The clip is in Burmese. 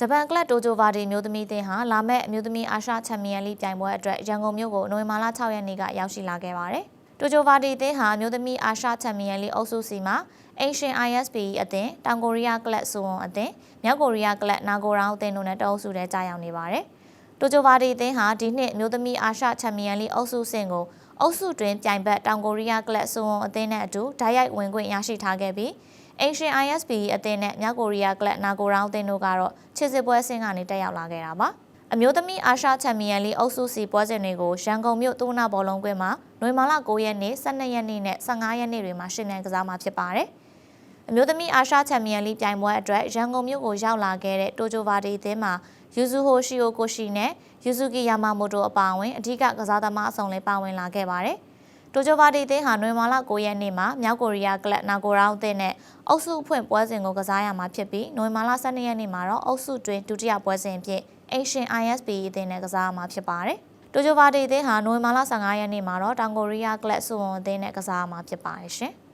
ဂျပန်ကလပ်တိုဂျိုဗာဒီမျိုးသမီးအသင်းဟာလာမယ့်အမျိုးသမီးအာရှချန်ပီယံလိပြိုင်ပွဲအတွက်ရန်ကုန်မြို့ကိုနိုဝင်ဘာလ6ရက်နေ့ကရောက်ရှိလာခဲ့ပါတယ်။တိုဂျိုဗာဒီအသင်းဟာအမျိုးသမီးအာရှချန်ပီယံလိအုပ်စုစီမှာ Asian ISPE အသင်းတောင်ကိုရီးယားကလပ်ဆိုဝွန်အသင်းမြောက်ကိုရီးယားကလပ်နာဂိုရောင်အသင်းတို့နဲ့တအုပ်စုထဲကြာရောက်နေပါတယ်။တိုဂျိုဗာဒီအသင်းဟာဒီနှစ်အမျိုးသမီးအာရှချန်ပီယံလိအုပ်စုဆင့်ကိုအုပ်စုတွင်ပြိုင်ဘက်တောင်ကိုရီးယားကလပ်ဆိုဝွန်အသင်းနဲ့အတူဓာတ်ရိုက်ဝင်ခွင့်ရရှိထားခဲ့ပြီး Asian ISP အသင်းနဲ့မြောက်ကိုရီးယားကလပ်နာကိုရောင်းအသင်းတို့ကတော့ချစ်စစ်ပွဲဆင်းကနေတက်ရောက်လာခဲ့တာပါအမျိုးသမီးအာရှချန်ပီယံလိအုပ်စုစီပွဲစဉ်တွေကိုရန်ကုန်မြို့သုဝနာဘောလုံးကွင်းမှာနွေမာလာ9ရက်နေ့12ရက်နေ့နဲ့15ရက်နေ့တွေမှာရှင်လန်ကစားမှာဖြစ်ပါတယ်အမျိုးသမီးအာရှချန်ပီယံလိပြိုင်ပွဲအတွက်ရန်ကုန်မြို့ကိုရောက်လာခဲ့တဲ့တိုဂျိုဗာဒီအသင်းမှာယူဇူဟိုရှီယိုကိုရှီနဲ့ယူဇူကီယာမာမိုတိုအပါအဝင်အဓိကကစားသမားအစုံလည်းပါဝင်လာခဲ့ပါတယ် တိုဂျိုဗာဒီအသင်းဟာနွေမာလာ9ရက်နေ့မှာမြောက်ကိုရီးယားကလပ်နာဂိုရောင်းအသင်းနဲ့အုပ်စုဖွင့်ပွဲစဉ်ကိုကစားရမှာဖြစ်ပြီးနွေမာလာ12ရက်နေ့မှာတော့အုပ်စုတွင်ဒုတိယပွဲစဉ်အဖြစ် Asian ISP အသင်းနဲ့ကစားရမှာဖြစ်ပါတယ်။တိုဂျိုဗာဒီအသင်းဟာနွေမာလာ15ရက်နေ့မှာတော့တောင်ကိုရီးယားကလပ်စုဝွန်အသင်းနဲ့ကစားရမှာဖြစ်ပါတယ်ရှင်။